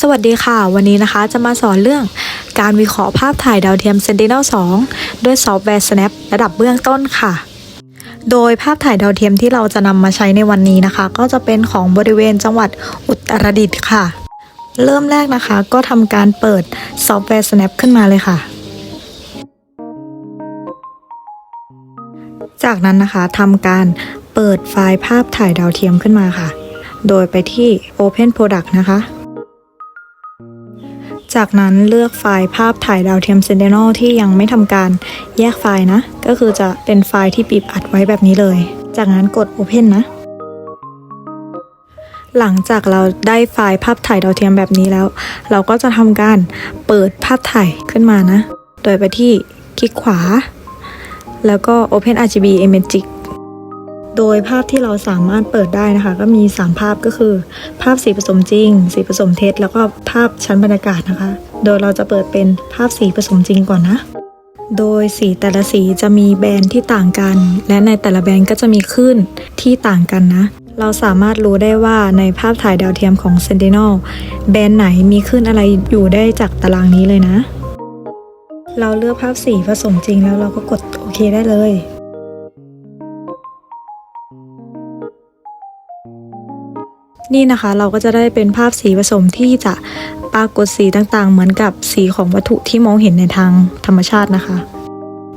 สวัสดีค่ะ วันนี้นะคะจะมาสอนเรื่องการวิเคราะห์ภาพถ่ายดาวเทียม Sentinel-2 ด้วยซอฟต์แวร์ Snap ระดับเบื้องต้นค่ะ โดยภาพถ่ายดาวเทียมที่เราจะนำมาใช้ในวันนี้นะคะ ก็จะเป็นของบริเวณจังหวัดอุตรดิตถ์ค่ะ เริ่มแรกนะคะก็ทำการเปิดซอฟต์แวร์ Snap ขึ้นมาเลยค่ะ จากนั้นนะคะทำการเปิดไฟล์ภาพถ่ายดาวเทียมขึ้นมาค่ะ โดยไปที่ Open Product นะคะ จากนั้นเลือกไฟล์ภาพถ่ายดาวเทียม Sentinel ที่ยังไม่ทำการแยกไฟล์นะ ก็คือจะเป็นไฟล์ที่ปิดอัดไว้แบบนี้เลย จากนั้นกด Open นะ หลังจากเราได้ไฟล์ภาพถ่ายดาวเทียมแบบนี้แล้ว เราก็จะทำการเปิดภาพถ่ายขึ้นมานะ โดยไปที่คลิกขวา แล้วก็ Open RGB Imagic โดยภาพที่เราสามารถเปิดได้นะคะ ก็มี 3 ภาพก็คือ ภาพสีผสมจริง สีผสมเท็จ แล้วก็ภาพชั้นบรรยากาศนะคะ โดยเราจะเปิดเป็นภาพสีผสมจริงก่อนนะ โดยสีแต่ละสีจะมีแบรนด์ที่ต่างกัน และในแต่ละแบรนด์ก็จะมีคลื่นที่ต่างกันนะ เราสามารถรู้ได้ว่าในภาพถ่ายดาวเทียมของ Sentinel แบรนด์ไหนมีคลื่นอะไรอยู่ได้จากตารางนี้เลยนะ เราเลือกภาพสีผสมจริงแล้วเราก็กดโอเคได้เลย นี่นะคะเราก็จะได้เป็นภาพสีผสมที่จะปรากฏสีต่างๆ เหมือนกับสีของวัตถุที่มองเห็นในทางธรรมชาตินะคะ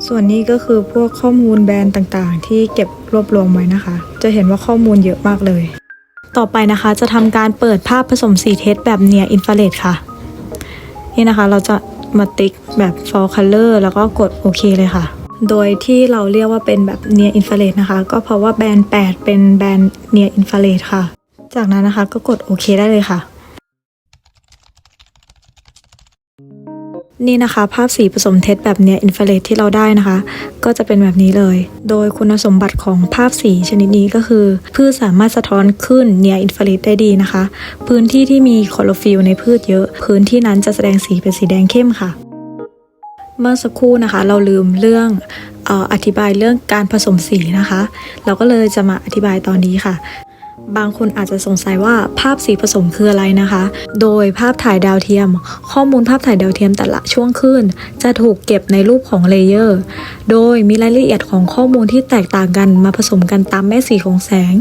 ส่วนนี้ก็คือพวกข้อมูลแบรนด์ต่างๆ ที่เก็บรวบรวมไว้นะคะ จะเห็นว่าข้อมูลเยอะมากเลย ต่อไปนะคะจะทำการเปิดภาพผสมสีเทสแบบเนียอินฟ a เรดค่ะ นี่นะคะเราจะมาติ๊กแบบ for color แล้วก็กดโอเคเลยค่ะ โดยที่เราเรียกว่าเป็นแบบ near infrared นะคะ ก็เพราะว่าแบรนด์ 8 เป็นแบรนด์ near infrared ค่ะ จากนั้นนะคะก็กดโอเคได้เลยค่ะ นี่นะคะ ภาพสีผสมเท็จแบบเนี้ยอินฟ a เรดที่เราได้นะคะ ก็จะเป็นแบบนี้เลย โดยคุณสมบัติของภาพสีชนิดนี้ก็คือ พืชสามารถสะท้อนขึ้นเนียอินฟ a เรดได้ดีนะคะ พื้นที่ที่มีคลอโรฟิลในพืชเยอะ พื้นที่นั้นจะแสดงสีเป็นสีแดงเข้มค่ะ เมื่อสักครู่นะคะ เราลืมเรื่องอออธิบายเรื่องการผสมสีนะคะ เราก็เลยจะมาอธิบายตอนนี้ค่ะ บางคนอาจจะสงสัยว่าภาพสีผสมคืออะไรนะคะ โดยภาพถ่ายดาวเทียม ข้อมูลภาพถ่ายดาวเทียมแต่ละช่วงคลื่นจะถูกเก็บในรูปของเลเยอร์ โดยมีรายละเอียดของข้อมูลที่แตกต่างกันมาผสมกันตามแม่สีของแสง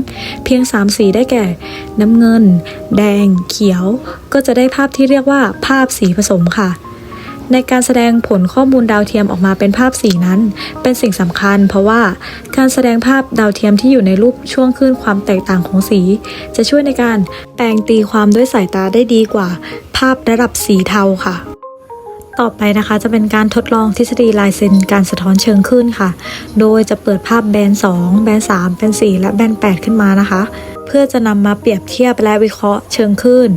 เพียง 3 สีได้แก่ น้ำเงิน แดง เขียว ก็จะได้ภาพที่เรียกว่าภาพสีผสมค่ะ ในการแสดงผลข้อมูลดาวเทียมออกมาเป็นภาพสีนั้น เป็นสิ่งสำคัญ เพราะว่าการแสดงภาพดาวเทียมที่อยู่ในรูปช่วงคลื่นความแตกต่างของสี จะช่วยในการแปลงตีความด้วยสายตาได้ดีกว่า ภาพระดับสีเทาค่ะต่อไปนะคะจะเป็นการทดลองทฤษฎีลายเซ็นการสะท้อนเชิงคลื่นค่ะ โดยจะเปิดภาพแบน 2 แบน 3 แบน 4 และแบน 8 ขึ้นมานะคะ พื่อจะนำมาเปรียบเทียบและวิเคราะห์เชิงขึ้น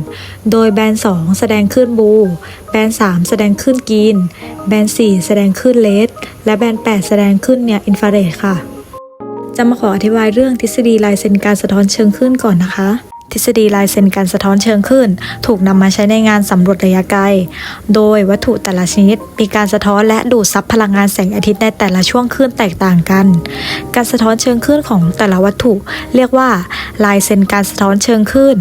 โดยแบรนด์ 2 แสดงขึ้นบู แบรนด์ 3 แสดงขึ้นกีน แบรนด์ 4 แสดงขึ้นเลด และแบรน8แสดงขึ้นเนี่ยอินฟราเรดค่ะ จะมาขออธิบายเรื่องทฤษฎีลายเซ็นการสะท้อนเชิงขึ้นก่อนนะคะ ทฤษฎีลายเซ็นการสะท้อนเชิงคลื่นถูกนำมาใช้ในงานสำรวจระยะไกล โดยวัตถุแต่ละชนิด มีการสะท้อนและดูดซับพลังงานแสงอาทิตย์ในแต่ละช่วงคลื่นแตกต่างกัน การสะท้อนเชิงคลื่นของแต่ละวัตถุ เรียกว่าลายเซ็นการสะท้อนเชิงคลื่น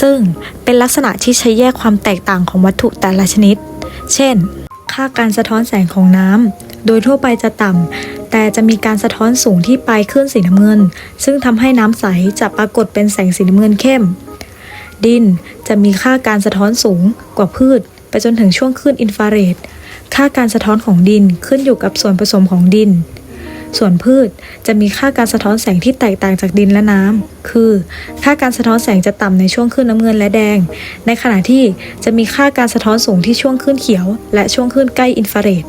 ซึ่งเป็นลักษณะที่ใช้แยกความแตกต่างของวัตถุแต่ละชนิด เช่น ค่าการสะท้อนแสงของน้ำโดยทั่วไปจะต่ำ แต่จะมีการสะท้อนสูงที่ปลายคลื่นสีน้ำเงิน ซึ่งทำให้น้ำใสจะปรากฏเป็นแสงสีน้ำเงินเข้ม ดินจะมีค่าการสะท้อนสูงกว่าพืช ไปจนถึงช่วงคลื่นอินฟราเรด ค่าการสะท้อนของดินขึ้นอยู่กับส่วนผสมของดิน ส่วนพืชจะมีค่าการสะท้อนแสงที่แตกต่างจากดินและน้ำ คือ ค่าการสะท้อนแสงจะต่ำในช่วงคลื่นน้ำเงินและแดง ในขณะที่จะมีค่าการสะท้อนสูงที่ช่วงคลื่นเขียว และช่วงคลื่นใกล้อินฟราเรด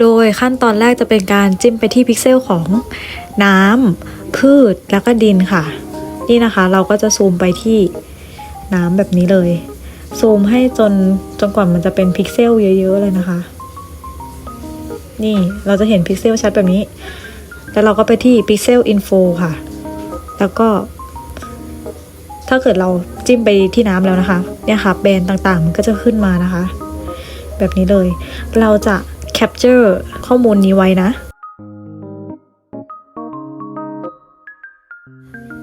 โดยขั้นตอนแรกจะเป็นการจิ้มไปที่พิกเซลของน้ำพืชแล้วก็ดินค่ะ นี่นะคะเราก็จะซูมไปที่น้ำแบบนี้เลย ซูมให้จนจนกว่ามันจะเป็นพิกเซลเยอะ ๆ เลยนะคะ นี่เราจะเห็นพิกเซลชัดแบบนี้ แล้วเราก็ไปที่พิกเซลอินโฟค่ะ แล้วก็ ถ้าเกิดเราจิ้มไปที่น้ำแล้วนะคะ เนี่ยค่ะแบรนด์ต่างๆ มันก็จะขึ้นมานะคะ แบบนี้เลย เราจะ แคปเจอร์ข้อมูลนี้ไว้นะ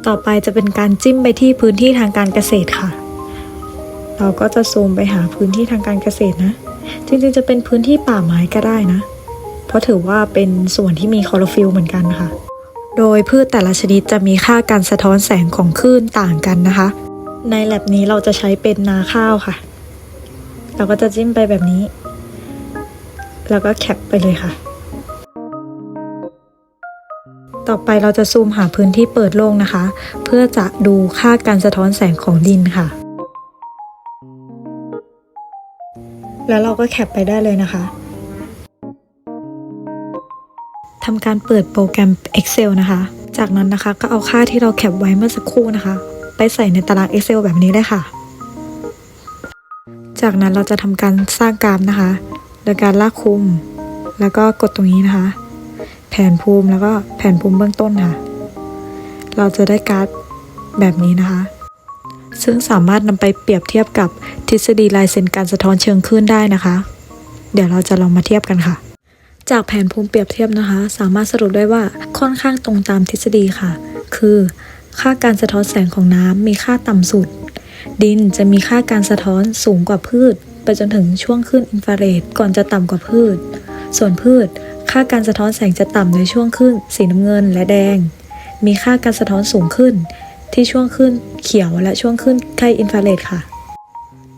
ต่อไปจะเป็นการจิ้มไปที่พื้นที่ทางการเกษตรค่ะ เราก็จะซูมไปหาพื้นที่ทางการเกษตรนะ จริงๆจะเป็นพื้นที่ป่าไม้ก็ได้นะ เพราะถือว่าเป็นส่วนที่มีคลอโรฟิลเหมือนกันค่ะ โดยพืชแต่ละชนิดจะมีค่าการสะท้อนแสงของคลื่นต่างกันนะคะ ในแลบนี้เราจะใช้เป็นนาข้าวค่ะ เราก็จะจิ้มไปแบบนี้ แล้วก็แคปไปเลยค่ะ ต่อไปเราจะซูมหาพื้นที่เปิดโล่งนะคะ เพื่อจะดูค่าการสะท้อนแสงของดินค่ะ แล้วเราก็แคปไปได้เลยนะคะทำการเปิดโปรแกรม Excel นะคะ จากนั้นนะคะก็เอาค่าที่เราแคปไว้เมื่อสักครู่นะคะ ไปใส่ในตาราง Excel แบบนี้ได้ค่ะ จากนั้นเราจะทำการสร้างกราฟนะคะ โดยการลากคุม แล้วก็กดตรงนี้นะคะ แผนภูมิแล้วก็แผนภูมิเบื้องต้นค่ะ เราจะได้การาฟแบบนี้นะคะ ซึ่งสามารถนำไปเปรียบเทียบกับทฤษฎีลายเส้นการสะท้อนเชิงคลื่นได้นะคะ เดี๋ยวเราจะลองมาเทียบกันค่ะ จากแผนภูมิเปรียบเทียบนะคะ สามารถสรุปได้ว่าค่อนข้างตรงตามทฤษฎีค่ะ คือ ค่าการสะท้อนแสงของน้ำมีค่าต่ำสุด ดินจะมีค่าการสะท้อนสูงกว่าพืช ไปจนถึงช่วงคลื่นอินฟราเรดก่อนจะต่ำกว่าพืช ส่วนพืช ค่าการสะท้อนแสงจะต่ำในช่วงคลื่นสีน้ำเงินและแดง มีค่าการสะท้อนสูงขึ้น ที่ช่วงคลื่นเขียวและช่วงคลื่นใกล้อินฟราเรดค่ะ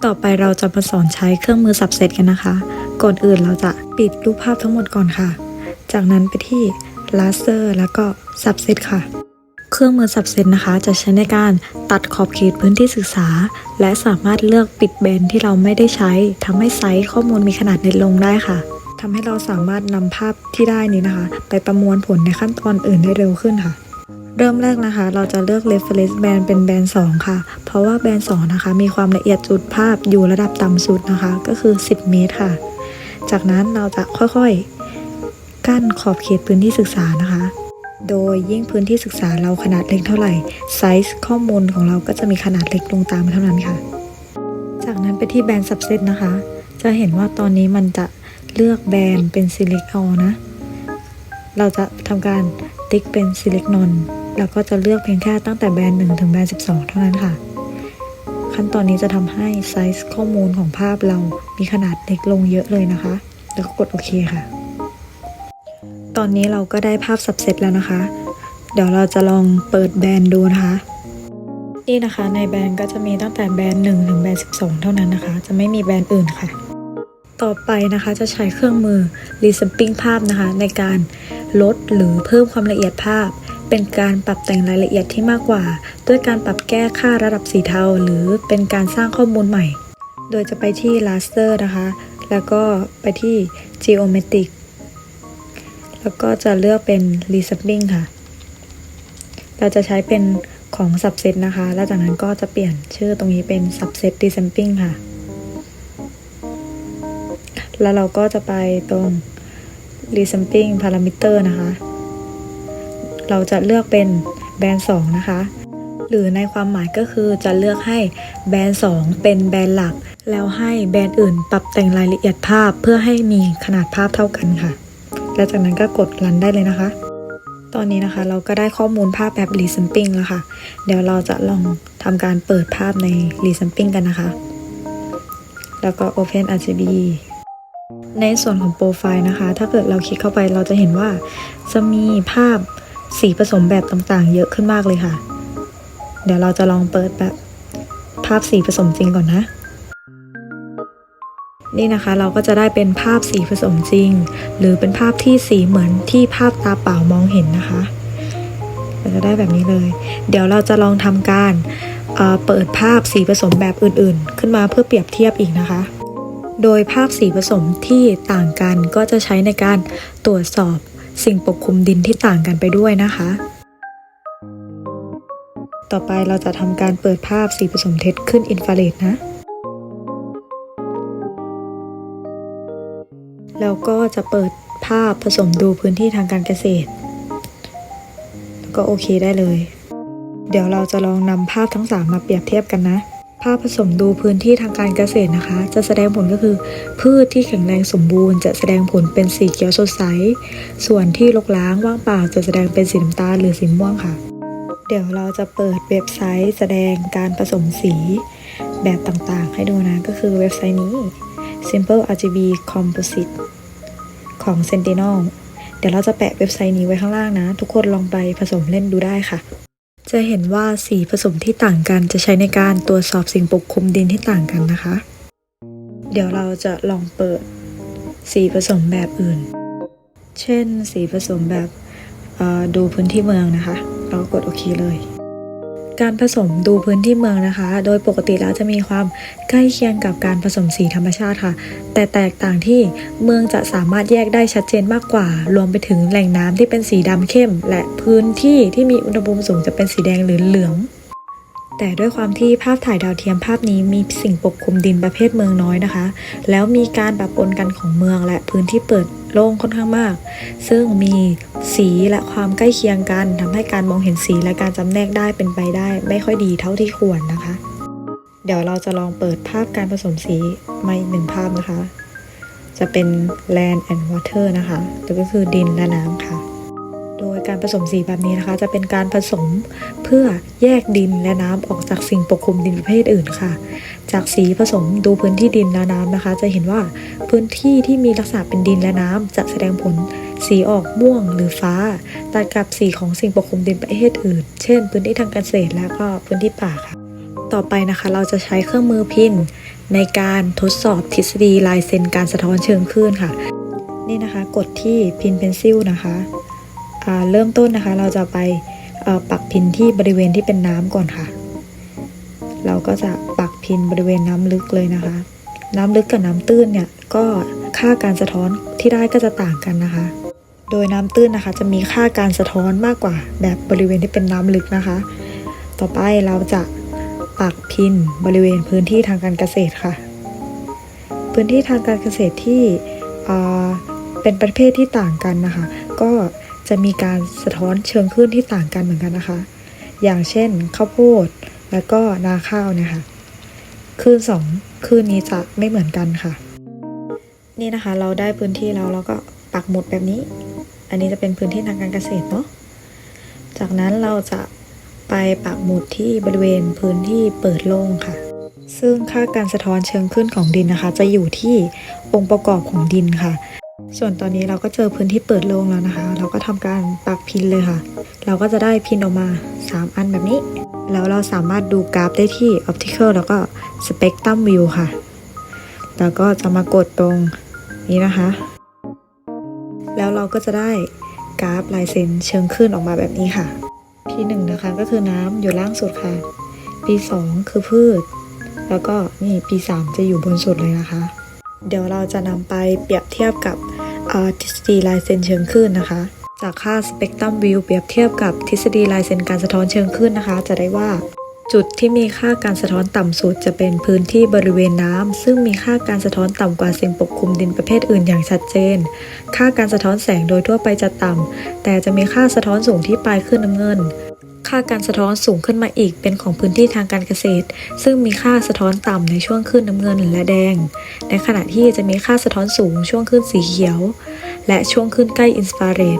ต่อไปเราจะมาสอนใช้เครื่องมือสับเซตกันนะคะ ก่อนอื่นเราจะปิดรูปภาพทั้งหมดก่อนค่ะ จากนั้นไปที่ Laser แล้วก็ Subset ค่ะ เครื่องมือสับเซตนะคะ จะใช้ในการตัดขอบเขตพื้นที่ศึกษา และสามารถเลือกปิดแบนที่เราไม่ได้ใช้ทำให้ไซส์ข้อมูลมีขนาดเล็กลงได้ค่ะทำให้เราสามารถนำภาพที่ได้นี้นะคะ ไปประมวลผลในขั้นตอนอื่นได้เร็วขึ้นค่ะ เริ่มแรกนะคะ เราจะเลือก reference band เป็นแบน2ค่ะ เพราะว่าแบน2นะคะ มีความละเอียดจุดภาพอยู่ระดับต่ำสุดนะคะ ก็คือ 10 เมตรค่ะ จากนั้นเราจะค่อยๆ กั้นขอบเขตพื้นที่ศึกษานะคะ โดยยิ่งพื้นที่ศึกษาเราขนาดเล็กเท่าไหร่ไซส์ข้อมูลของเราก็จะมีขนาดเล็กลงตามเท่านั้นค่ะ จากนั้นไปที่แบรนด์ subset นะคะ จะเห็นว่าตอนนี้มันจะเลือกแบรนด์เป็น select all นะ เราจะทำการติ๊กเป็น select none แล้วก็จะเลือกเพียงแค่ตั้งแต่แบรนด์ 1 ถึงแบรนด์ 12 เท่านั้นค่ะ ขั้นตอนนี้จะทำให้ไซส์ข้อมูลของภาพเรามีขนาดเล็กลงเยอะเลยนะคะ แล้วก็กดโอเคค่ะ ตอนนี้เราก็ได้ภาพสับเซตแล้วนะคะ เดี๋ยวเราจะลองเปิดแบรนด์ดูนะคะ นี่นะคะในแบรนด์ก็จะมีตั้งแต่แบรนด์1ถึงแบรนด์12 เท่านั้นนะคะ จะไม่มีแบรนด์อื่นค่ะ ต่อไปนะคะจะใช้เครื่องมือ Resampling ภาพนะคะ ในการลดหรือเพิ่มความละเอียดภาพ เป็นการปรับแต่งรายละเอียดที่มากกว่า ด้วยการปรับแก้ค่าระดับสีเทา หรือเป็นการสร้างข้อมูลใหม่ โดยจะไปที่ Raster นะคะ แล้วก็ไปที่ Geometric แล้วก็จะเลือกเป็น Resampling ค่ะ เราจะใช้เป็นของ Subset นะคะ แล้วจากนั้นก็จะเปลี่ยนชื่อตรงนี้เป็น Subset Resampling ค่ะ แล้วเราก็จะไปตรง resampling parameter นะคะ เราจะเลือกเป็นแบรนด์2นะคะ หรือในความหมายก็คือจะเลือกให้แบรนด์ 2 เป็นแบรนด์หลัก แล้วให้แบรนด์อื่นปรับแต่งรายละเอียดภาพเพื่อให้มีขนาดภาพเท่ากันค่ะ และจากนั้นก็กดรันได้เลยนะคะ ตอนนี้นะคะเราก็ได้ข้อมูลภาพแบบ resampling แล้วค่ะ เดี๋ยวเราจะลองทำการเปิดภาพใน resampling กันนะคะ แล้วก็ open RGB ในส่วนของโปรไฟล์นะคะ ถ้าเกิดเราคลิกเข้าไปเราจะเห็นว่า จะมีภาพสีผสมแบบต่างๆ เยอะขึ้นมากเลยค่ะ เดี๋ยวเราจะลองเปิดแบบภาพสีผสมจริงก่อนนะ นี่นะคะเราก็จะได้เป็นภาพสีผสมจริง หรือเป็นภาพที่สีเหมือนที่ภาพตาเปล่ามองเห็นนะคะเราจะได้แบบนี้เลย เดี๋ยวเราจะลองทำการเเปิดภาพสีผสมแบบอื่นๆ ขึ้นมาเพื่อเปรียบเทียบอีกนะคะ โดยภาพสีผสมที่ต่างกันก็จะใช้ในการตรวจสอบสิ่งปกคลุมดินที่ต่างกันไปด้วยนะคะ ต่อไปเราจะทำการเปิดภาพสีผสมเท็จขึ้นอินฟราเรดนะ แล้วก็จะเปิดภาพผสมดูพื้นที่ทางการเกษตร ก็โอเคได้เลย เดี๋ยวเราจะลองนำภาพทั้ง 3 มาเปรียบเทียบกันนะ ภาพผสมดูพื้นที่ทางการเกษตรนะคะ จะแสดงผลก็คือ พืชที่แข็งแรงสมบูรณ์ จะแสดงผลเป็นสีเขียวสดใส ส่วนที่รกร้างว่างเปล่าจะแสดงเป็นสีน้ำตาลหรือสีม่วงค่ะ เดี๋ยวเราจะเปิดเว็บไซต์ แสดงการผสมสีแบบต่างๆ ให้ดูนะก็คือเว็บไซต์นี้ Simple RGB Composite ของ Sentinel เดี๋ยวเราจะแปะเว็บไซต์นี้ไว้ข้างล่างนะ ทุกคนลองไปผสมเล่นดูได้ค่ะ จะเห็นว่าสีผสมที่ต่างกันจะใช้ในการตรวจสอบสิ่งปกคลุมดินที่ต่างกันนะคะ เดี๋ยวเราจะลองเปิดสีผสมแบบอื่น เช่น สีผสมแบบดูพื้นที่เมืองนะคะ เรากดโอเคเลย การผสมดูพื้นที่เมืองนะคะ โดยปกติแล้วจะมีความใกล้เคียงกับการผสมสีธรรมชาติค่ะ แต่แตกต่างที่เมืองจะสามารถแยกได้ชัดเจนมากกว่า รวมไปถึงแหล่งน้ำที่เป็นสีดำเข้ม และพื้นที่ที่มีอุณหภูมิสูงจะเป็นสีแดงหรือเหลือง แต่ด้วยความที่ภาพถ่ายดาวเทียมภาพนี้มีสิ่งปกคลุมดินประเภทเมืองน้อยนะคะ แล้วมีการปะปนกันของเมืองและพื้นที่เปิดโล่งค่อนข้างมาก ซึ่งมีสีและความใกล้เคียงกันทำให้การมองเห็นสีและการจำแนกได้เป็นไปได้ ไม่ค่อยดีเท่าที่ควรนะคะ เดี๋ยวเราจะลองเปิดภาพการผสมสีมาอีกหนึ่งภาพนะคะ จะเป็น land and water นะคะก็คือดินและน้ำค่ะ โดยการผสมสีแบบนี้นะคะ จะเป็นการผสมเพื่อแยกดินและน้ำออกจากสิ่งปกคลุมดินประเภทอื่นค่ะ จากสีผสมดูพื้นที่ดินและน้ำนะคะ จะเห็นว่าพื้นที่ที่มีลักษณะเป็นดินและน้ำจะแสดงผลสีออกม่วงหรือฟ้าตัดกับสีของสิ่งปกคลุมดินประเภทอื่น เช่น พื้นที่ทางการเกษตรและก็พื้นที่ป่าค่ะ ต่อไปนะคะเราจะใช้เครื่องมือพินในการทดสอบทฤษฎีลายเซ็นการสะท้อนเชิงคลื่นค่ะ นี่นะคะ กดที่พินเพนซิลนะคะ เริ่มต้นนะคะ เราจะไปปักพินที่บริเวณที่เป็นน้ำก่อนค่ะ เราก็จะปักพินบริเวณน้ำลึกเลยนะคะ น้ำลึกกับน้ำตื้นเนี่ยก็ค่าการสะท้อนที่ได้ก็จะต่างกันนะคะ โดยน้ำตื้นนะคะ จะมีค่าการสะท้อนมากกว่า แบบบริเวณที่เป็นน้ำลึกนะคะ ต่อไปเราจะปักพินบริเวณพื้นที่ทางการเกษตรค่ะ พื้นที่ทางการเกษตรที่เป็นประเภทที่ต่างกันนะคะ ก็ จะมีการสะท้อนเชิงคลื่นที่ต่างกันเหมือนกันนะคะ อย่างเช่นข้าวโพดแล้วก็นาข้าวนี่ยค่ะคลื่นสองคลื่นนี้จะไม่เหมือนกันค่ะ นี่นะคะเราได้พื้นที่แล้วเราก็ปักหมุดแบบนี้ อันนี้จะเป็นพื้นที่ทางการเกษตรเนาะจากนั้นเราจะไปปักหมุดที่บริเวณพื้นที่เปิดโล่งค่ะ ซึ่งค่าการสะท้อนเชิงขึ้นของดินนะคะ จะอยู่ที่องค์ประกอบของดินค่ะ ส่วนตอนนี้เราก็เจอพื้นที่เปิดโล่งแล้วนะคะ เราก็ทำการปักพินเลยค่ะ เราก็จะได้พินออกมา 3 อันแบบนี้ แล้วเราสามารถดูกราฟได้ที่ optical แล้วก็ spectrum view ค่ะ แล้วก็จะมากดตรงนี้นะคะ แล้วเราก็จะได้กราฟลายเซ็นเชิงขึ้นออกมาแบบนี้ค่ะ P1 นะคะก็คือน้ำอยู่ล่างสุดค่ะ P2 คือพืช แล้วก็นี่ P3 จะอยู่บนสุดเลยนะคะ เดี๋ยวเราจะนำไปเปรียบเทียบกับ ทฤษฎีลายเซ็นเชิงคลื่นนะคะ จากค่า Spectrum View เปรียบเทียบกับทฤษฎีลายเซ็นการสะท้อนเชิงคลื่นนะคะ จะได้ว่า จุดที่มีค่าการสะท้อนต่ำสุดจะเป็นพื้นที่บริเวณน้ำซึ่งมีค่าการสะท้อนต่ำกว่าสิ่งปกคลุมดินประเภทอื่นอย่างชัดเจน ค่าการสะท้อนแสงโดยทั่วไปจะต่ำแต่จะมีค่าสะท้อนสูงที่ปลายคลื่นน้ำเงิน ค่าการสะท้อนสูงขึ้นมาอีกเป็นของพื้นที่ทางการเกษตร ซึ่งมีค่าสะท้อนต่ำในช่วงคลื่นน้ำเงินและแดง ในขณะที่จะมีค่าสะท้อนสูงช่วงคลื่นสีเขียว และช่วงคลื่นใกล้อินฟราเรด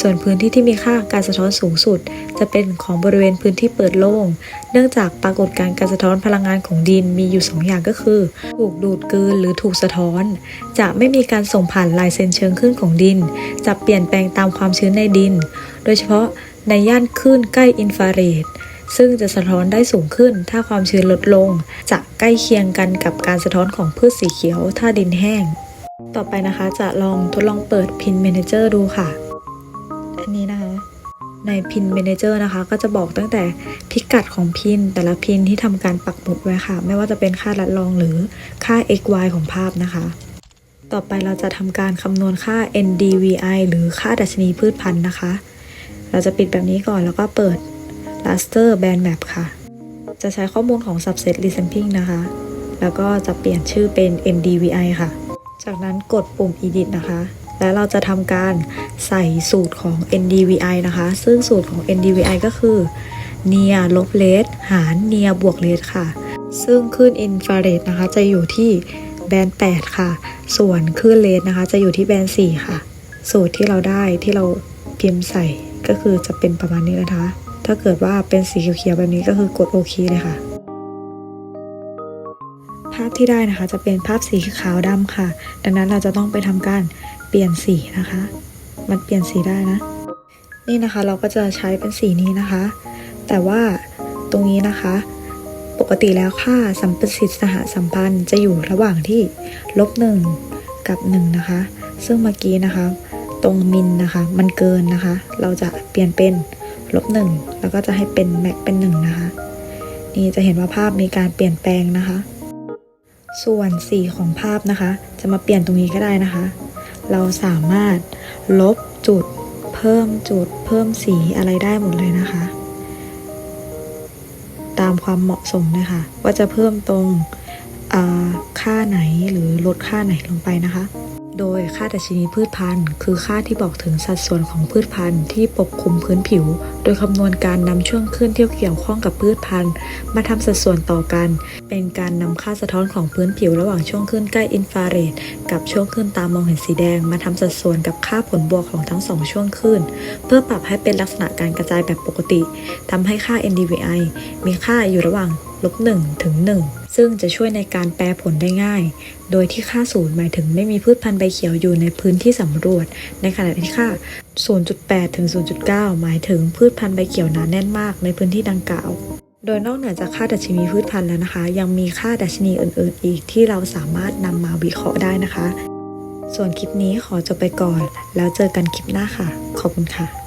ส่วนพื้นที่ที่มีค่าการสะท้อนสูงสุด จะเป็นของบริเวณพื้นที่เปิดโล่ง เนื่องจากปรากฏการณ์การสะท้อนพลังงานของดินมีอยู่ 2 อย่างก็คือ ถูกดูดกลืนหรือถูกสะท้อน จะไม่มีการส่งผ่านลายเซ็นเชิงขึ้นของดิน จะเปลี่ยนแปลงตามความชื้นในดิน โดยเฉพาะ ในย่านคลื่นใกล้อินฟราเรดซึ่งจะสะท้อนได้สูงขึ้นถ้าความชื้นลดลง จะใกล้เคียงกันกับการสะท้อนของพืชสีเขียวถ้าดินแห้ง ต่อไปนะคะจะลองทดลองเปิดพิน Manager ดูค่ะ อันนี้นะคะ ในพิน Manager นะคะ ก็จะบอกตั้งแต่พิกัดของพินแต่ละพินที่ทำการปักหมุดไว้ค่ะ ไม่ว่าจะเป็นค่าลัดลองหรือค่า x y ของภาพนะคะ ต่อไปเราจะทำการคำนวณค่า NDVI หรือค่าดัชนีพืชพันธุ์นะคะ เราจะปิดแบบนี้ก่อนแล้วก็เปิด raster band map ค่ะ จะใช้ข้อมูลของ subset resampling นะคะ แล้วก็จะเปลี่ยนชื่อเป็น NDVI ค่ะ จากนั้นกดปุ่ม edit นะคะ แล้วเราจะทำการใส่สูตรของ NDVI นะคะ ซึ่งสูตรของ NDVI ก็คือ near ลบ red หาร near บวก red ค่ะ ซึ่งคลื่นอินฟราเรดนะคะ จะอยู่ที่แบนด์ 8 ค่ะ ส่วนคลื่นเรดนะคะ จะอยู่ที่แบนด์ 4 ค่ะ สูตรที่เราได้ที่เราพิมพ์ใส่ ก็คือจะเป็นประมาณนี้นะคะ ถ้าเกิดว่าเป็นสีเขียวๆแบบนี้ก็คือกดโอเคเลยค่ะ ภาพที่ได้นะคะจะเป็นภาพสีขาวดำค่ะ ดังนั้นเราจะต้องไปทำการเปลี่ยนสีนะคะ มันเปลี่ยนสีได้นะ นี่นะคะเราก็จะใช้เป็นสีนี้นะคะ แต่ว่าตรงนี้นะคะปกติแล้วค่าสัมประสิทธิ์สหสัมพันธ์จะอยู่ระหว่างที่ลบหนึ่งกับหนึ่งนะคะ ซึ่งเมื่อกี้นะคะ ตรงมินนะคะ มันเกินนะคะ เราจะเปลี่ยนเป็นลบหนึ่งแล้วก็จะให้เป็นแม็กเป็นหนึ่งนะคะ นี่จะเห็นว่าภาพมีการเปลี่ยนแปลงนะคะ ส่วนสีของภาพนะคะ จะมาเปลี่ยนตรงนี้ก็ได้นะคะ เราสามารถลบจุด เพิ่มจุด เพิ่มสีอะไรได้หมดเลยนะคะ ตามความเหมาะสมเลยค่ะ ว่าจะเพิ่มตรงอ่าค่าไหนหรือลดค่าไหนลงไปนะคะ โดยค่าดัชนีพืชพันธุ์ คือค่าที่บอกถึงสัดส่วนของพืชพันธุ์ที่ปกคลุมพื้นผิว โดยคำนวณการนำช่วงขึ้นที่เกี่ยวข้องกับพืชพันธุ์ มาทำสัดส่วนต่อกัน เป็นการนำค่าสะท้อนของพื้นผิวระหว่างช่วงขึ้นใกล้อินฟราเรดกับช่วงขึ้นตามมองเห็นสีแดง มาทำสัดส่วนกับค่าผลบวกของทั้งสองช่วงขึ้น เพื่อปรับให้เป็นลักษณะการกระจายแบบปกติทำให้ค่า NDVI มีค่าอยู่ระหว่างลบ1ถึง1 ซึ่งจะช่วยในการแปลผลได้ง่าย โดยที่ค่าศูนย์หมายถึงไม่มีพืชพันธุ์ใบเขียวอยู่ในพื้นที่สำรวจ ในขณะที่ค่า 0.8 ถึง 0.9 หมายถึงพืชพันธุ์ใบเขียวหนาแน่นมากในพื้นที่ดังกล่าว โดยนอกเหนือจากค่าดัชนีพืชพันธุ์แล้วนะคะ ยังมีค่าดัชนีอื่น ๆ อีกที่เราสามารถนำมาวิเคราะห์ได้นะคะ ส่วนคลิปนี้ขอจบไปก่อน แล้วเจอกันคลิปหน้าค่ะ ขอบคุณค่ะ